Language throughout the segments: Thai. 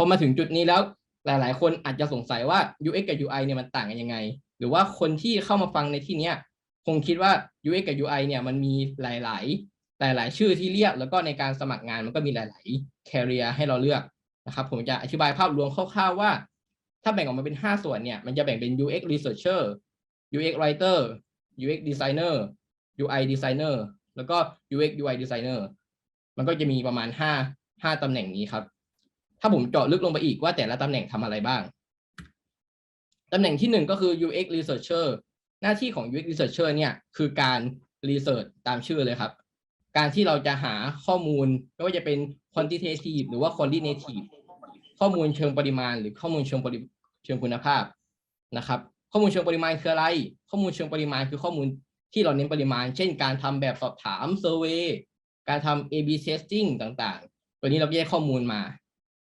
พอมาถึงจุดนี้แล้วหลาย ๆ คนอาจจะสงสัยว่า UX กับ UI เนี่ยมันต่างกันยังไง หรือว่าคนที่เข้ามาฟังในที่เนี้ยคงคิดว่า UX กับ UI เนี่ยมันมีหลาย ๆ หลาย ๆ ชื่อที่เรียก แล้วก็ในการสมัครงานมันก็มีหลาย ๆ career ให้เราเลือกนะครับ ผมจะอธิบายภาพรวมคร่าว ๆ ว่า ถ้าแบ่งออกมาเป็น 5 ส่วนเนี่ย มันจะแบ่งเป็น UX researcher UX writer UX designer UI designer แล้วก็ UX UI designer มันก็จะมีประมาณ 5 5ตำแหน่งนี้ครับ ถ้าผมเจาะลึกลงไปอีกว่าแต่ละตำแหน่งทำอะไรบ้าง ตำแหน่งที่หนึ่งก็คือ UX researcher หน้าที่ของ UX researcher เนี่ยคือการ research ตามชื่อเลยครับ การที่เราจะหาข้อมูลไม่ว่าจะเป็น quantitative หรือว่า qualitative ข้อมูลเชิงปริมาณ หรือข้อมูลเชิงปริเชิงคุณภาพนะครับ ข้อมูลเชิงปริมาณคืออะไร ข้อมูลเชิงปริมาณคือข้อมูลที่เราเน้นปริมาณ เช่น การทำแบบสอบถาม survey การทำ A/B testing ต่างๆ ตัวนี้เราแยกข้อมูลมา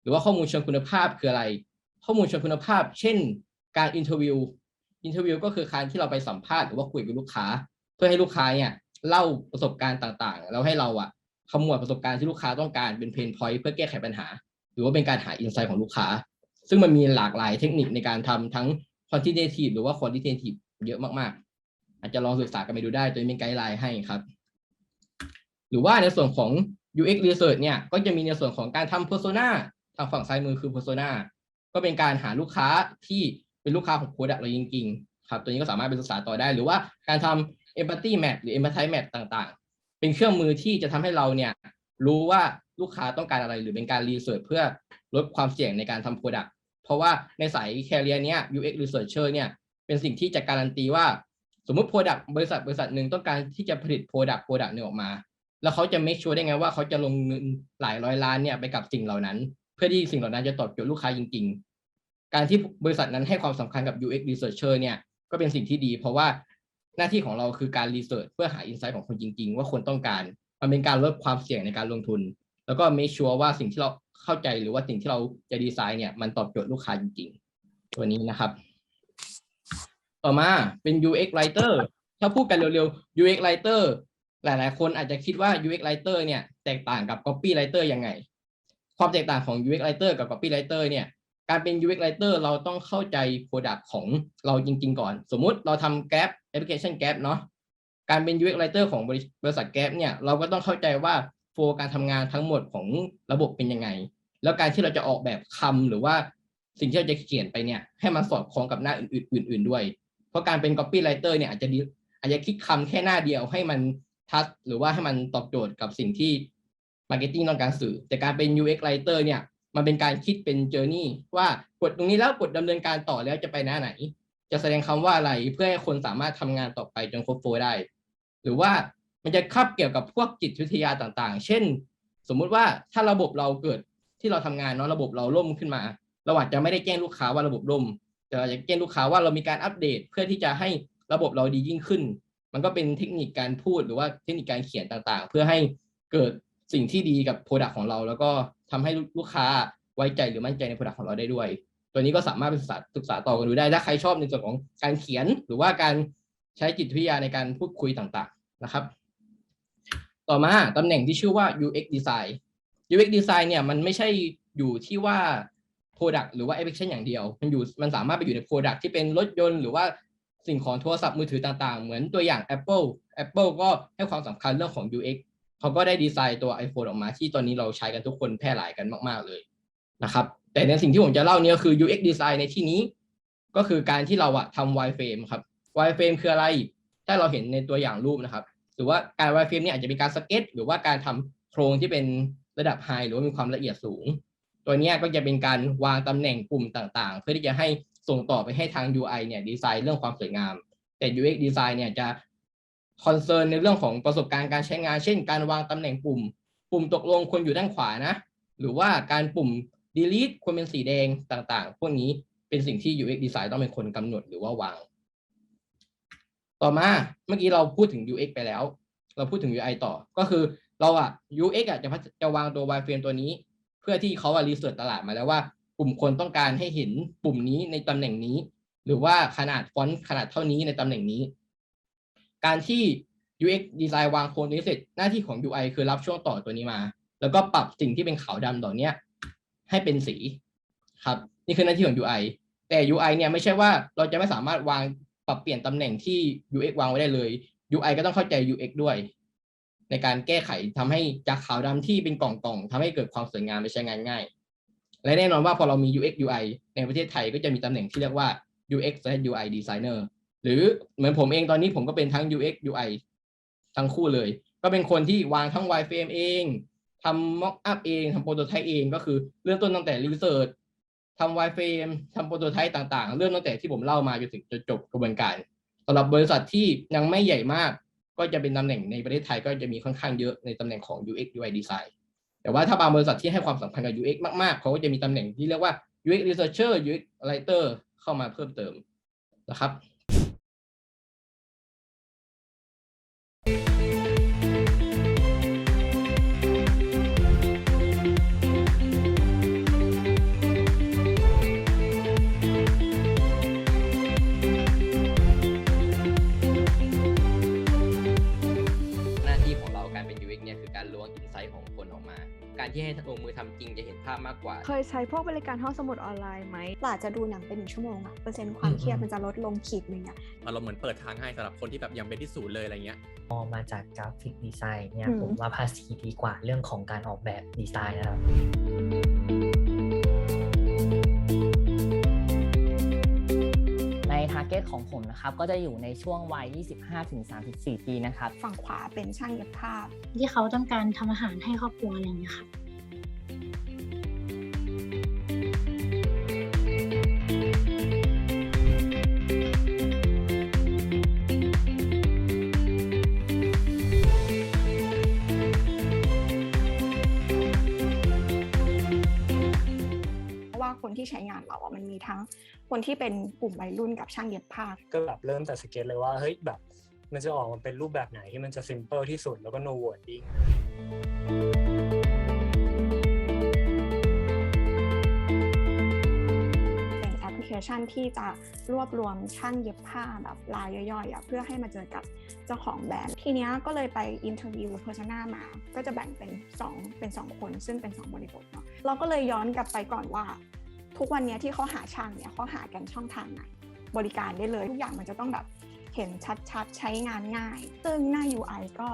รือว่าข้อมูลเชิงคุณภาพคืออะไร ข้อมูลเชิงคุณภาพ เช่น การอินเทอร์วิว อินเทอร์วิวก็คือการที่เราไปสัมภาษณ์หรือว่าคุยกับลูกค้า เพื่อให้ลูกค้าเนี่ยเล่าประสบการณ์ต่างๆ แล้วให้เราอะขมวดประสบการณ์ที่ลูกค้าต้องการเป็นเพนพอยต์เพื่อแก้ไขปัญหา หรือว่าเป็นการหาอินไซต์ของลูกค้า ซึ่งมันมีหลากหลายเทคนิคในการทำทั้ง quantitative หรือว่า qualitative เยอะมากๆ อาจจะลองศึกษากันไปดูได้โดยมีไกด์ไลน์ให้ครับ หรือว่าในส่วนของ UX research เนี่ยก็จะมีในส่วนของการทำ persona ทางฝั่งซ้ายมือคือ persona ก็เป็นการหาลูกค้าที่เป็นลูกค้าของ product เราจริงๆครับตัวนี้ก็สามารถไปศึกษาต่อได้ หรือว่าการทำ empathy map หรือ empathy map ต่างๆ เป็นเครื่องมือที่จะทำให้เราเนี่ยรู้ว่าลูกค้าต้องการอะไรหรือเป็นการ research เพื่อลดความเสี่ยงในการทำ product เพราะว่าในสาย career เนี้ย UX researcher เนี่ยเป็นสิ่งที่จะการันตีว่าสมมติ product บริษัทบริษัทหนึ่งต้องการที่จะผลิต product product หนึ่งออกมา แล้วเขาจะ make sure ได้ไงว่าเขาจะลงเงินหลายร้อยล้านเนี่ยไปกับสิ่งเหล่านั้น เพื่อที่สิ่งเหล่านั้นจะตอบโจทย์ลูกค้าจริง ๆ การที่บริษัทนั้นให้ความสำคัญกับ UX researcher เนี่ยก็เป็นสิ่งที่ดี เพราะว่าหน้าที่ของเราคือการ research เพื่อหา insight ของคนจริง ๆ ว่าคนต้องการ มันเป็นการลดความเสี่ยงในการลงทุน แล้วก็ make sure ว่าสิ่งที่เราเข้าใจหรือว่าสิ่งที่เราจะดีไซน์เนี่ยมันตอบโจทย์ลูกค้าจริง ๆ ตัวนี้นะครับ ต่อมาเป็น UX writer ถ้าพูดกันเร็วๆ UX writer หลายๆ คนอาจจะคิดว่า UX writer เนี่ยแตกต่างกับ copy writer ยังไง ความแตกต่างของ UX writer กับ copy writer เนี่ยการเป็น UX writer เราต้องเข้าใจ product ของเราจริง ๆ ก่อน สมมุติเราทำ Gap application Gap เนาะการเป็น UX writer ของบริษัท Gap เนี่ยเราก็ต้องเข้าใจว่าโฟการทำงานทั้งหมดของระบบเป็นยังไง แล้วการที่เราจะออกแบบคำหรือว่าสิ่งที่เราจะเขียนไปเนี่ยให้มันสอดคล้องกับหน้าอื่นๆอื่นๆด้วย เพราะการเป็น copy writer เนี่ยอาจจะอาจจะคิดคำแค่หน้าเดียวให้มันทัชหรือว่าให้มันตอบโจทย์กับสิ่งที่ marketing ต้องการสื่อ แต่การเป็น UX writer เนี่ยมันเป็นการคิดเป็น journey ว่ากดตรงนี้แล้วกดดำเนินการต่อแล้วจะไปหน้าไหน จะแสดงคำว่าอะไรเพื่อให้คนสามารถทำงานต่อไปจนครบโฟลได้ หรือว่ามันจะคับเกี่ยวกับพวกจิตวิทยาต่างๆ เช่น สมมุติว่าถ้าระบบเราเกิดที่เราทำงานเนาะระบบเราล่มขึ้นมา เราอาจจะไม่ได้แจ้งลูกค้าว่าระบบล่มแต่เราจะแจ้งลูกค้าว่าเรามีการอัปเดต เพื่อที่จะให้ระบบเราดียิ่งขึ้น มันก็เป็นเทคนิคการพูดหรือว่าเทคนิคการเขียนต่างๆ เพื่อให้เกิด สิ่งที่ดีกับโปรดักต์ของเรา แล้วก็ทำให้ลูกค้าไว้ใจหรือมั่นใจในโปรดักต์ของเราได้ด้วย ตัวนี้ก็สามารถศึกษาศึกษาต่อกันดูได้ ถ้าใครชอบในส่วนของการเขียน หรือว่าการใช้จิตวิทยาในการพูดคุยต่างๆนะครับ ต่อมาตำแหน่งที่ชื่อว่า UX design UX design เนี่ยมันไม่ใช่อยู่ที่ว่า product หรือว่า application อย่างเดียว มันอยู่มันสามารถไปอยู่ใน product ที่เป็นรถยนต์หรือว่าสิ่งของโทรศัพท์มือถือต่างๆ เหมือนตัวอย่าง Apple Apple ก็ให้ความสำคัญเรื่องของ UX เขาก็ได้ดีไซน์ตัว iPhone ออกมาที่ตอนนี้เราใช้กันทุกคนแพร่หลายกันมาก ๆ เลยนะครับ แต่ในสิ่งที่ผมจะเล่าเนี่ยคือ UX design ในที่นี้ ก็คือการที่เราอะทำ wireframe ครับ wireframe คืออะไร ถ้าเราเห็นในตัวอย่างรูปนะครับ หรือว่าการ wireframe เนี่ยอาจจะมีการสเก็ตหรือว่าการทำโครงที่เป็นระดับ high หรือว่ามีความละเอียดสูง ตัวนี้ก็จะเป็นการวางตำแหน่งปุ่มต่างๆ เพื่อที่จะให้ส่งต่อไปให้ทาง UI เนี่ยดีไซน์เรื่องความสวยงาม แต่ UX design เนี่ยจะ คอนเซิร์นในเรื่องของประสบการณ์การใช้งาน เช่น การวางตำแหน่งปุ่ม ปุ่มตกลงควรอยู่ด้านขวานะ หรือว่าการปุ่ม delete ควรเป็นสีแดงต่างๆ พวกนี้เป็นสิ่งที่ UX design ต้องเป็นคนกำหนดหรือว่าวาง ต่อมาเมื่อกี้เราพูดถึง UX ไปแล้ว เราพูดถึง UI ต่อ ก็คือเราอะ UX อะจะจะวางตัว wireframe ตัวนี้ เพื่อที่เขาอะรีเสิร์ชตลาดมาแล้วว่ากลุ่มคนต้องการให้เห็นปุ่มนี้ในตำแหน่งนี้ หรือว่าขนาดฟอนต์ขนาดเท่านี้ในตำแหน่งนี้ การที่ UX design วางโครงนี้เสร็จหน้าที่ของ UI คือรับช่วงต่อตัวนี้มา แล้วก็ปรับสิ่งที่เป็นขาวดำต่อเนี้ยให้เป็นสีครับนี่คือหน้าที่ของ UI แต่ UI เนี่ยไม่ใช่ว่าเราจะไม่สามารถวางปรับเปลี่ยนตำแหน่งที่ UX วางไว้ได้เลย UI ก็ต้องเข้าใจ UX ด้วย ในการแก้ไขทำให้จากขาวดำที่เป็นกล่องๆทำให้เกิดความสวยงามและใช้งานง่าย และแน่นอนว่าพอเรามี UX UI ในประเทศไทยก็จะมีตำแหน่งที่เรียกว่า UX และ UI designer หรือเหมือนผมเองตอนนี้ผมก็เป็นทั้ง UX UI ทั้งคู่เลย ก็เป็นคนที่วางทั้ง wireframe เองทำ mock up เองทำ prototype เองก็คือเริ่มต้นตั้งแต่ research ทำ wireframe ทำ prototype ต่างๆ เริ่มตั้งแต่ที่ผมเล่ามาจนถึงจจบกระบวนการสำหรับบริษัทที่ยังไม่ใหญ่มาก ก็จะเป็นตำแหน่งในประเทศไทยก็จะมีค่อนข้างเยอะในตำแหน่งของ UX UI design แต่ว่าถ้าบางบริษัทที่ให้ความสำคัญกับ UX มากๆ เขาก็จะมีตำแหน่งที่เรียกว่า UX researcher UX writer เข้ามาเพิ่มเติมนะครับ จริงจะเห็นภาพมากกว่า เคยใช้พวกบริการห้องสมุดออนไลน์ไหมกว่าจะดูหนังเป็นหนึ่งชั่วโมงอะเปอร์เซ็นต์ความเครียดมันจะลดลงขีดหนึ่งอะเราเหมือนเปิดทางให้สำหรับคนที่แบบยังเป็นที่ศูนย์เลยอะไรเงี้ยมองมาจากกราฟิกดีไซน์เนี่ยอืมผมว่าภาษีดีกว่าเรื่องของการออกแบบดีไซน์นะครับในทาร์เก็ตของผมนะครับก็จะอยู่ในช่วงวัย 25-34 ปีนะครับ ฝั่งขวาเป็นช่างเย็บผ้าที่เขาต้องการทำอาหารให้ครอบครัวอะไรอย่างเงี้ยค่ะ ว่าคนที่ใช้งานเราอะมันมีทั้งคนที่เป็นกลุ่มวัยรุ่นกับช่างเย็บผ้าก็แบบเริ่มแต่สเก็ตเลยว่าเฮ้ยแบบ มันจะออกมาเป็นรูปแบบไหนที่มันจะ simple ที่สุดแล้วก็ no wording เป็นแอปพลิเคชันที่จะรวบรวมช่างเย็บผ้าแบบรายย่อยๆอะเพื่อให้มาเจอกับเจ้าของแบรนด์ ทีเนี้ยก็เลยไปอินเทอร์วิวเพอร์ซนามา ก็จะแบ่งเป็น 2 เป็น 2 คน ซึ่งเป็น 2 บริบทเนาะเราก็เลยย้อนกลับไปก่อนว่า ทุกวันนี้ที่เขาหาช่างเนี่ยเขาหากันช่องทางไหนบริการได้เลย ทุกอย่างมันจะต้องแบบเห็นชัดๆ ใช้งานง่าย ซึ่งหน้า UI ก็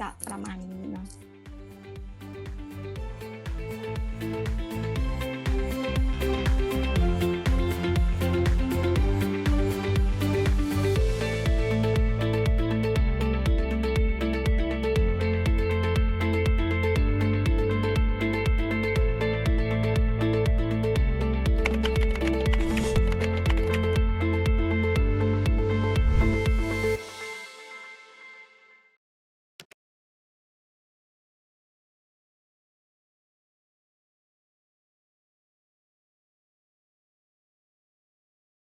จะประมาณนี้เนาะ